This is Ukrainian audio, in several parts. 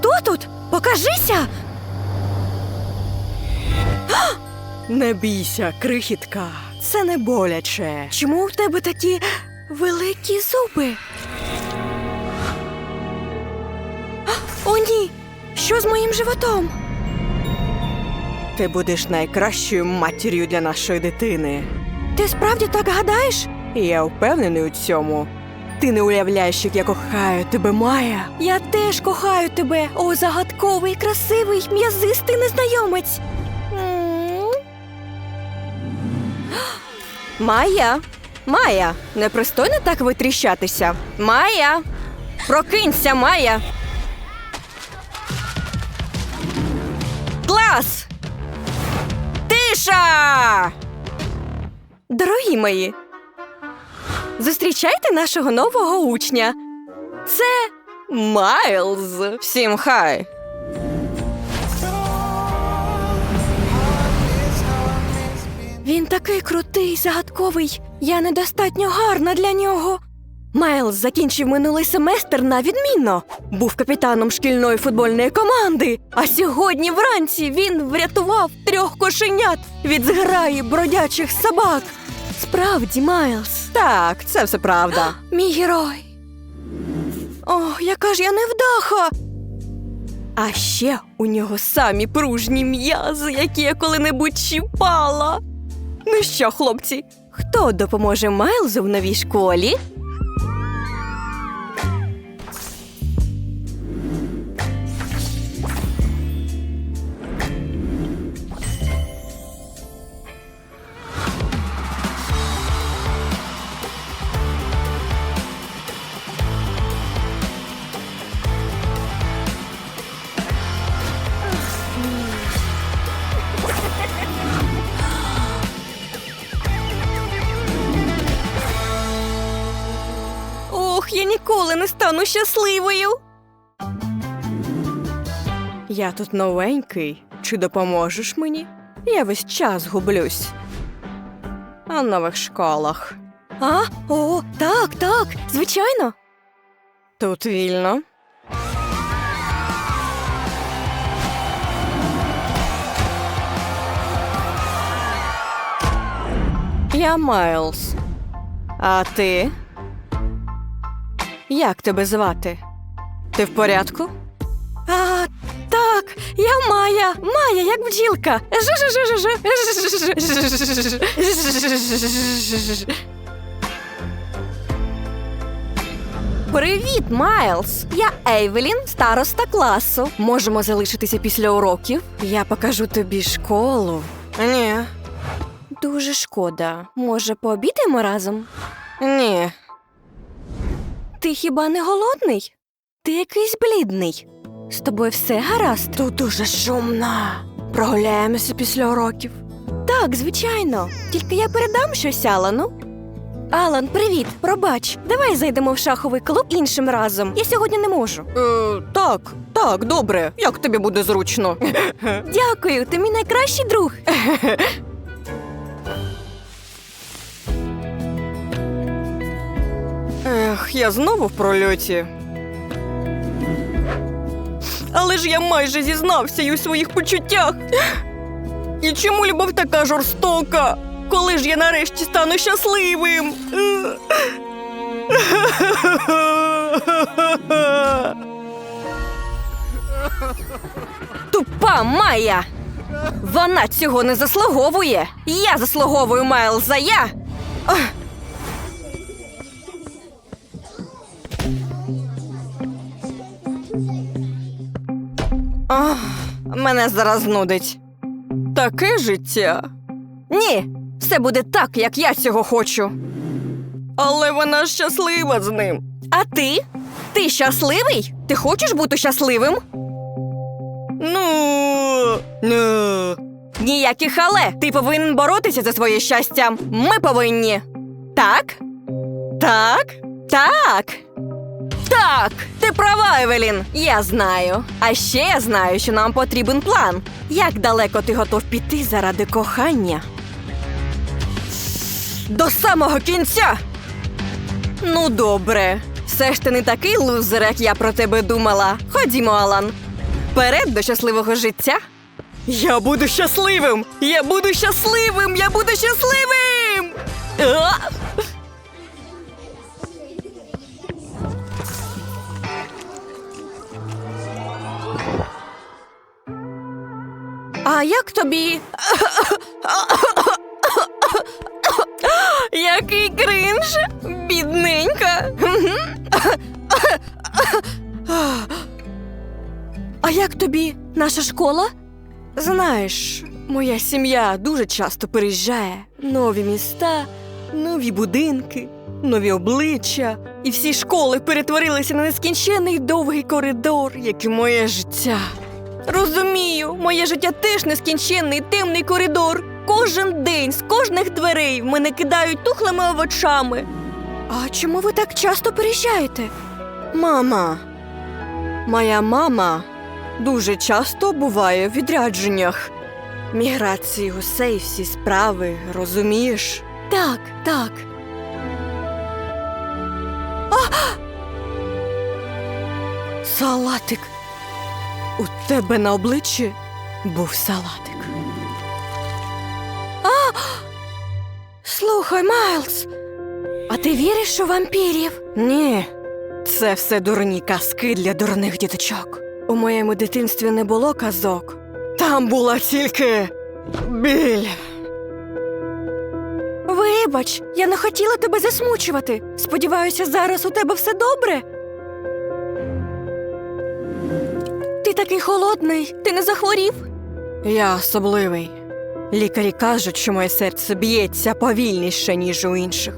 хто тут? Покажися. А! Не бійся, крихітка. Це не боляче. Чому у тебе такі великі зуби? А, О, ні! Що з моїм животом? Ти будеш найкращою матір'ю для нашої дитини. Ти справді так гадаєш? Я впевнений у цьому. Ти не уявляєш, як я кохаю тебе, Майя. Я теж кохаю тебе, о загадковий, красивий, м'язистий незнайомець. М. Майя, Майя, непристойно так витріщатися. Майя, прокинься, Майя. Клас! Тиша! Дорогі мої, зустрічайте нашого нового учня. Це Майлз. Всім хай. Він такий крутий, загадковий. Я недостатньо гарна для нього. Майлз закінчив минулий семестр на відмінно. Був капітаном шкільної футбольної команди. А сьогодні вранці він врятував трьох кошенят від зграї бродячих собак. Справді, Майлз. Так, це все правда. Мій герой. О, яка ж я невдаха. А ще у нього самі пружні м'язи, які я коли-небудь чіпала. Ну що, хлопці, хто допоможе Майлзу в новій школі? Ніколи не стану щасливою. Я тут новенький. Чи допоможеш мені? Я весь час гублюсь. А в нових школах. А? О, так, так, звичайно. Тут вільно. Я Майлз. А ти? Як тебе звати? Ти в порядку? А, так, я Майя. Майя, як бджілка. Привіт, Майлз! Я Ейвелін, староста класу. Можемо залишитися після уроків. Я покажу тобі школу. Ні. Дуже шкода. Може, пообідаємо разом? Ні. Ти хіба не голодний? Ти якийсь блідний. З тобою все гаразд? Тут дуже шумно. Прогуляємося після уроків. Так, звичайно. Тільки я передам щось Алану. Алан, привіт, пробач. Давай зайдемо в шаховий клуб іншим разом. Я сьогодні не можу. Е, так, так, добре. Як тобі буде зручно? Дякую, ти мій найкращий друг. Ех, я знову в прольоті. Але ж я майже зізнався й у своїх почуттях. І чому любов така жорстока? Коли ж я нарешті стану щасливим? Тупа Майя! Вона цього не заслуговує. Я заслуговую Майлза, я. Ах, мене зараз нудить. Таке життя. Ні, все буде так, як я цього хочу. Але вона щаслива з ним. А ти? Ти щасливий? Ти хочеш бути щасливим? Ну. Ну. Ніяких але. Ти повинен боротися за своє щастя. Ми повинні. Так? Так? Так. Так, ти права, Евелін. Я знаю. А ще я знаю, що нам потрібен план. Як далеко ти готов піти заради кохання? До самого кінця. Ну, добре. Все ж ти не такий лузер, як я про тебе думала. Ходімо, Алан. Вперед до щасливого життя. Я буду щасливим! Я буду щасливим! Я буду щасливим! А! А як тобі? Який кринж! Бідненька! А як тобі наша школа? Знаєш, моя сім'я дуже часто переїжджає. Нові міста, нові будинки, нові обличчя. І всі школи перетворилися на нескінчений довгий коридор, як і моє життя. Розумію, моє життя теж нескінченний темний коридор. Кожен день з кожних дверей мене кидають тухлими овочами. А чому ви так часто переїжджаєте? Мама. Моя мама дуже часто буває в відрядженнях. Міграції гусей, всі справи, розумієш? Так, так. А! Салатик. У тебе на обличчі був салатик. А! Слухай, Майлз, а ти віриш у вампірів? Ні. Це все дурні казки для дурних діточок. У моєму дитинстві не було казок. Там була тільки біль. Вибач, я не хотіла тебе засмучувати. Сподіваюся, зараз у тебе все добре. Такий холодний, ти не захворів? Я особливий. Лікарі кажуть, що моє серце б'ється повільніше, ніж у інших.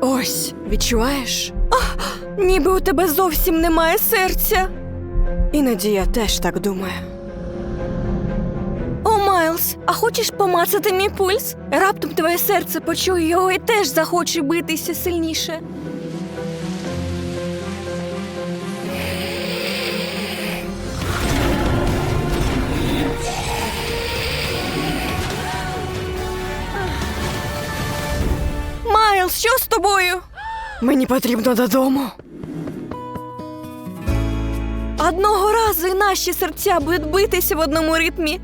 Ось, відчуваєш? А, ніби у тебе зовсім немає серця. Іноді я теж так думаю. О, Майлз, а хочеш помацати мій пульс? Раптом твоє серце почує його і теж захоче битися сильніше. Що з тобою? Мені потрібно додому. Одного разу і наші серця будуть битися в одному ритмі.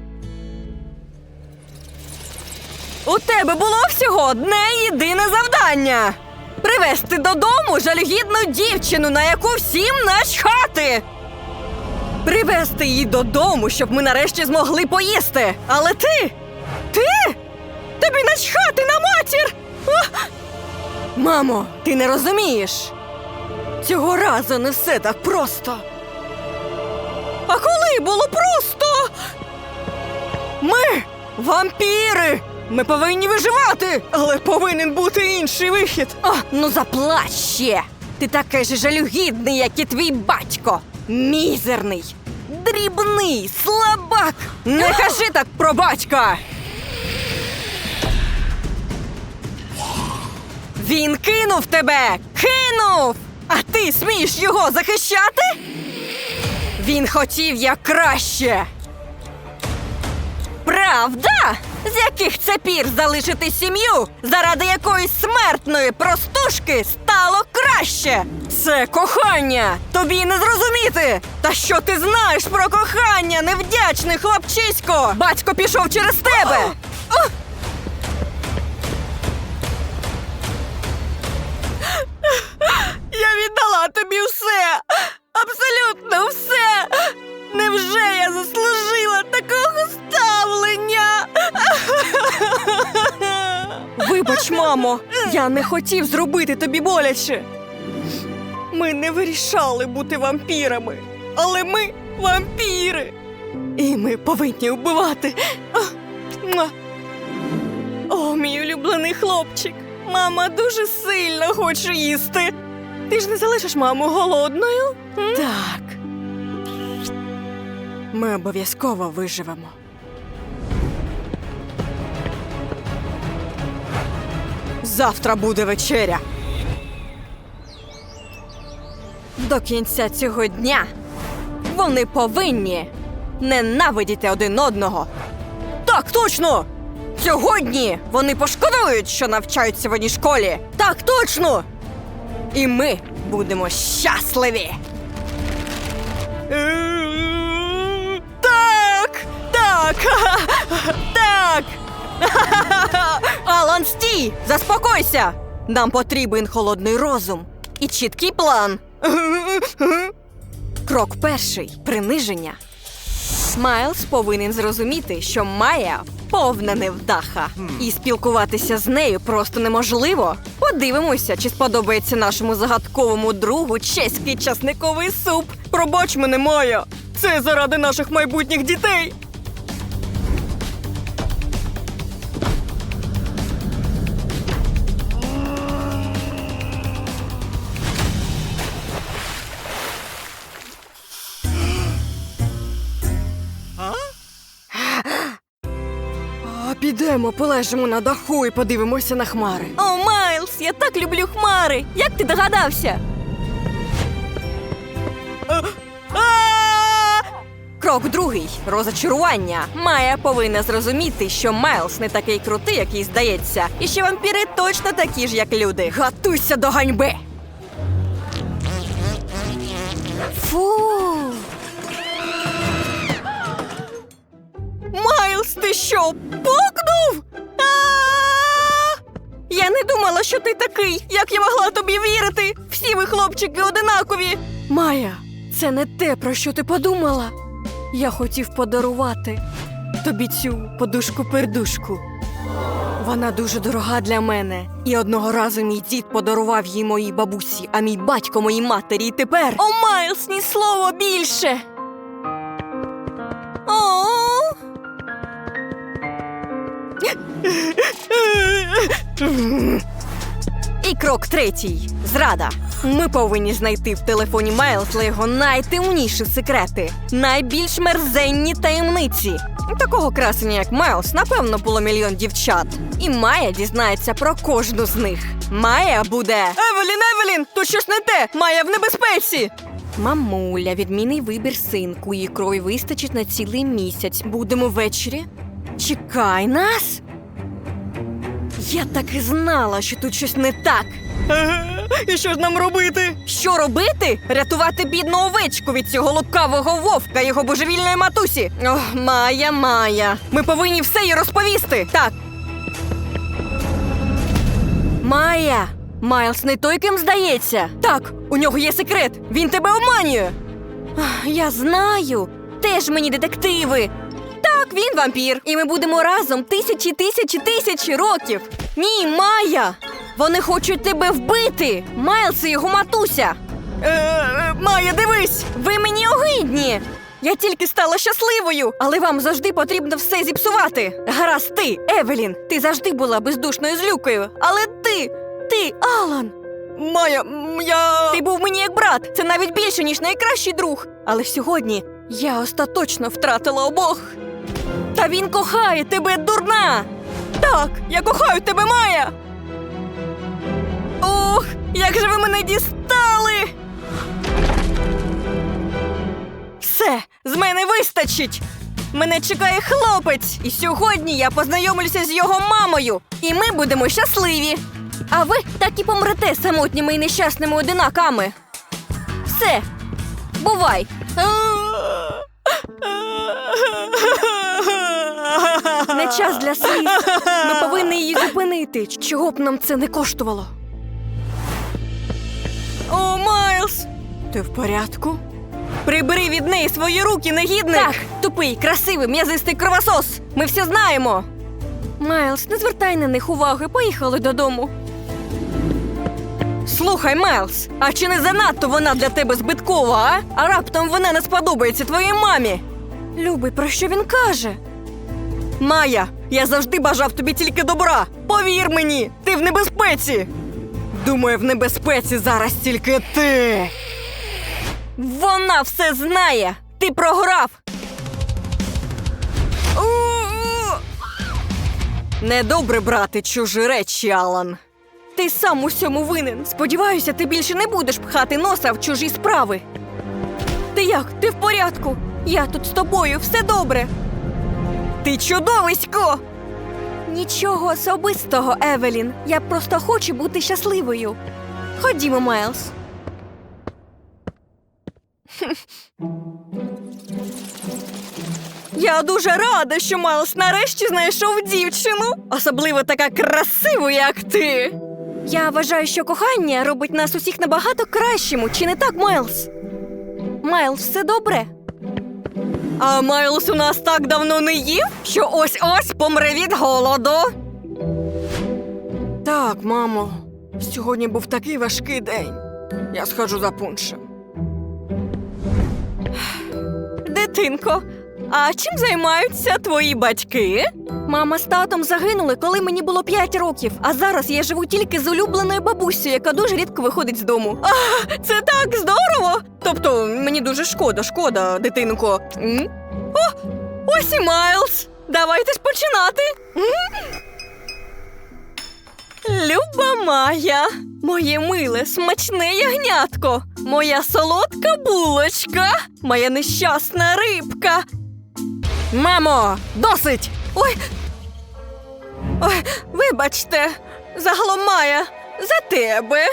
У тебе було всього одне єдине завдання привезти додому жалюгідну дівчину, на яку всім начхати. Привезти її додому, щоб ми нарешті змогли поїсти. Але ти. Ти? Тобі начхати на матір! А! Мамо, ти не розумієш. Цього разу не все так просто. А коли було просто? Ми вампіри! Ми повинні виживати, але повинен бути інший вихід. А, ну заплач ще! Ти такий же жалюгідний, як і твій батько. Мізерний, дрібний, слабак. Не кажи так про батька. Він кинув тебе! Кинув! А ти смієш його захищати? Він хотів як краще. Правда? З яких це пір залишити сім'ю, заради якоїсь смертної простушки стало краще? Це кохання! Тобі не зрозуміти! Та що ти знаєш про кохання, невдячний хлопчисько? Батько пішов через тебе! А! Я мамо, я не хотів зробити тобі боляче. Ми не вирішали бути вампірами, але ми вампіри. І ми повинні вбивати. О, мій улюблений хлопчик. Мама дуже сильно хоче їсти. Ти ж не залишиш маму голодною? Так. Ми обов'язково виживемо. Завтра буде вечеря. До кінця цього дня вони повинні ненавидіти один одного. Так, точно! Сьогодні вони пошкодують, що навчаються в одній школі. Так, точно! І ми будемо щасливі. Так! Так! Алан, стій! Заспокойся! Нам потрібен холодний розум і чіткий план. Крок перший приниження. Майлз повинен зрозуміти, що Майя повна невдаха, і спілкуватися з нею просто неможливо. Подивимося, чи сподобається нашому загадковому другу чеський часниковий суп. Пробач мене, Майя! Це заради наших майбутніх дітей. А, підемо, полежимо на даху і подивимося на хмари. О, Майлз, я так люблю хмари. Як ти догадався? Крок другий розочарування. Майя повинна зрозуміти, що Майлз не такий крутий, як їй здається, і що вампіри точно такі ж, як люди. Готуйся до ганьби. Фу. Майлз, ти що, пукнув? Я не думала, що ти такий. Як я могла тобі вірити? Всі ви хлопчики одинакові. Майя, це не те, про що ти подумала. Я хотів подарувати тобі цю подушку-пердушку. Вона дуже дорога для мене. І одного разу мій дід подарував її моїй бабусі, а мій батько моїй матері. І тепер. О, Майлз, ні слова більше. І крок третій зрада. Ми повинні знайти в телефоні Майлзла його найтемніші секрети, найбільш мерзенні таємниці. Такого красення, як Майлз, напевно, було мільйон дівчат. І Майя дізнається про кожну з них. Майя буде. Евелін, Евелін! Тут щось не те! Майя в небезпеці! Мамуля, відмінний вибір синку. Її крові вистачить на цілий місяць. Будемо ввечері. Чекай нас. Я так і знала, що тут щось не так. І що ж нам робити? Що робити? Рятувати бідну овечку від цього лукавого вовка, його божевільної матусі. Ох, Майя, Майя. Ми повинні все їй розповісти. Так. Майя. Майлз не той, ким здається. Так, у нього є секрет. Він тебе обманює. Ах, Я знаю. Теж мені детективи. Він вампір. І ми будемо разом тисячі, тисячі, тисячі років. Ні, Майя! Вони хочуть тебе вбити! Майлз і його матуся. Е, Майя, дивись! Ви мені огидні! Я тільки стала щасливою, але вам завжди потрібно все зіпсувати. Гаразд, ти, Евелін, ти завжди була бездушною злюкою. Але ти, ти, Алан. Майя, я. Ти був мені як брат. Це навіть більше, ніж найкращий друг. Але сьогодні я остаточно втратила обох. Та він кохає тебе, дурна! Так, я кохаю тебе, Майя! Ох, як же ви мене дістали! Все, з мене вистачить! Мене чекає хлопець, і сьогодні я познайомлюся з його мамою, і ми будемо щасливі. А ви так і помрете самотніми і нещасними одинаками. Все, бувай! Не час для сліз. Ми повинні її зупинити, чого б нам це не коштувало. О, Майлз! Ти в порядку? Прибери від неї свої руки, негідник! Так, тупий, красивий, м'язистий кровосос! Ми все знаємо! Майлз, не звертай на них уваги, поїхали додому. Слухай, Майлз, а чи не занадто вона для тебе збиткова, а? А раптом вона не сподобається твоїй мамі? Любий, про що він каже? Майя, я завжди бажав тобі тільки добра. Повір мені, ти в небезпеці. Думаю, в небезпеці зараз тільки ти. Вона все знає. Ти програв. Недобре брати чужі речі, Алан. Ти сам у всьому винен. Сподіваюся, ти більше не будеш пхати носа в чужі справи. Ти як? Ти в порядку? Я тут з тобою, все добре. Ти чудовисько! Нічого особистого, Евелін. Я просто хочу бути щасливою. Ходімо, Майлз. Я дуже рада, що Майлз нарешті знайшов дівчину, особливо така красиву, як ти. Я вважаю, що кохання робить нас усіх набагато кращими, чи не так, Майлз? Майлз, все добре? А Майлз у нас так давно не їв, що ось-ось помре від голоду. Так, мамо, сьогодні був такий важкий день. Я схожу за пуншем. Дитинко, а чим займаються твої батьки? Мама з татом загинули, коли мені було 5 років, а зараз я живу тільки з улюбленою бабусею, яка дуже рідко виходить з дому. А, це так здорово! Тобто, мені дуже шкода, шкода, дитинко. М? О, ось і Майлз. Давайте ж починати. М? Люба Майя, моє миле, смачне ягнятко, моя солодка булочка, моя нещасна рибка. Мамо, досить! Ой. Ой, вибачте, загалом Майя, за тебе.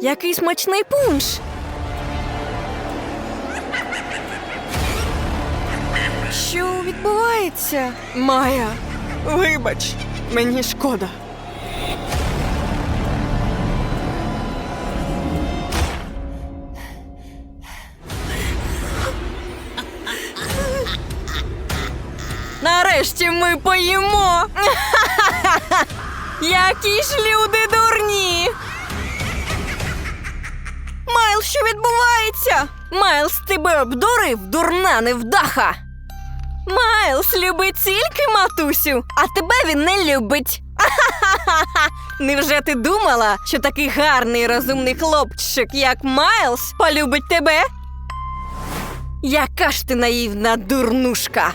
Який смачний пунш. Що відбувається? Майя, вибач, мені шкода. Нарешті ми поїмо. Які ж люди дурні. Майл, що відбувається? Майлз тебе обдурив, дурна невдаха. Майлз любить тільки матусю, а тебе він не любить. Невже ти думала, що такий гарний розумний хлопчик, як Майлз, полюбить тебе? Яка ж ти наївна дурнушка?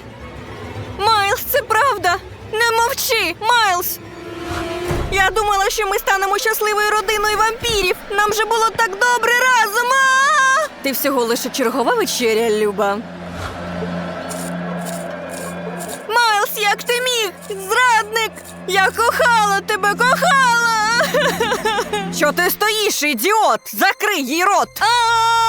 Майлз, це правда. Не мовчи, Майлз. Я думала, що ми станемо щасливою родиною вампірів. Нам же було так добре разом. А! Ти всього лише чергова вечеря, Люба. Майлз, як ти міг? Зрадник! Я кохала тебе, кохала! Що ти стоїш, ідіот? Закрий їй рот! А-а-а!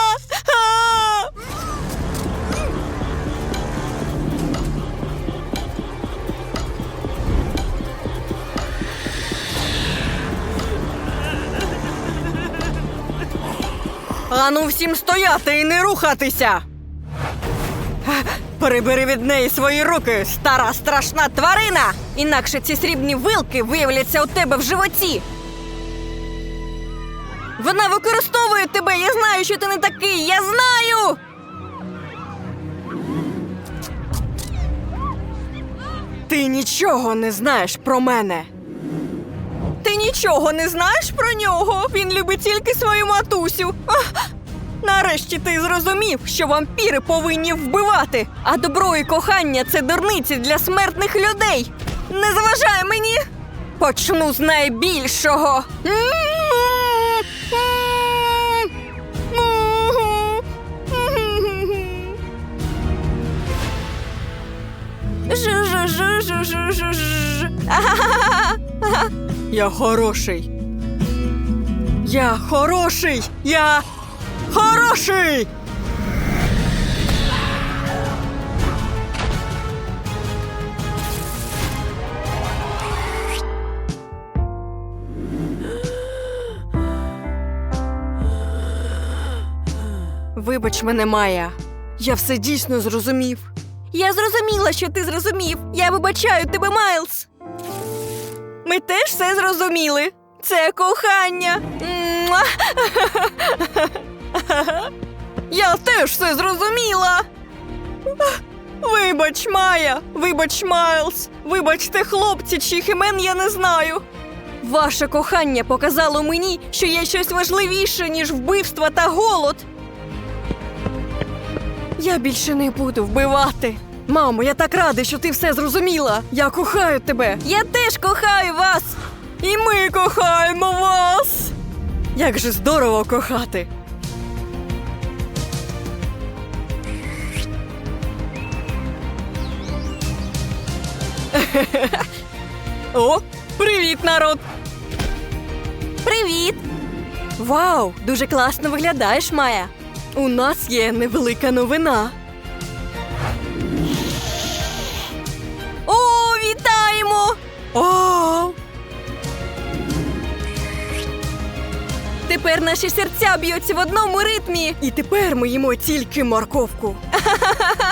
Ану всім стояти і не рухатися. Прибери від неї свої руки, стара страшна тварина! Інакше ці срібні вилки виявляться у тебе в животі. Вона використовує тебе. Я знаю, що ти не такий. Я знаю. Ти нічого не знаєш про мене. Ти нічого не знаєш про нього. Він любить тільки свою матусю. Нарешті ти зрозумів, що вампіри повинні вбивати, а добро і кохання це дурниці для смертних людей. Не заважай мені. Почну з найбільшого. Жу-жу-жу-жу-жу-жу-жу. Я хороший. Я хороший. Я хороший. Вибач мене, Майя. Я все дійсно зрозумів. Я зрозуміла, що ти зрозумів. Я вибачаю тебе, Майлз. Ми теж все зрозуміли. Це кохання. Я теж все зрозуміла. Вибач, Майя, вибач, Майлз, вибачте, хлопці, чиїх імен я не знаю. Ваше кохання показало мені, що є щось важливіше, ніж вбивства та голод. Я більше не буду вбивати. Мамо, я так радий, що ти все зрозуміла. Я кохаю тебе. Я теж кохаю вас. І ми кохаємо вас. Як же здорово кохати. О, привіт, народ! Привіт! Вау, дуже класно виглядаєш, Майя. У нас є невелика новина. О! Тепер наші серця б'ються в одному ритмі. І тепер ми їмо тільки морковку.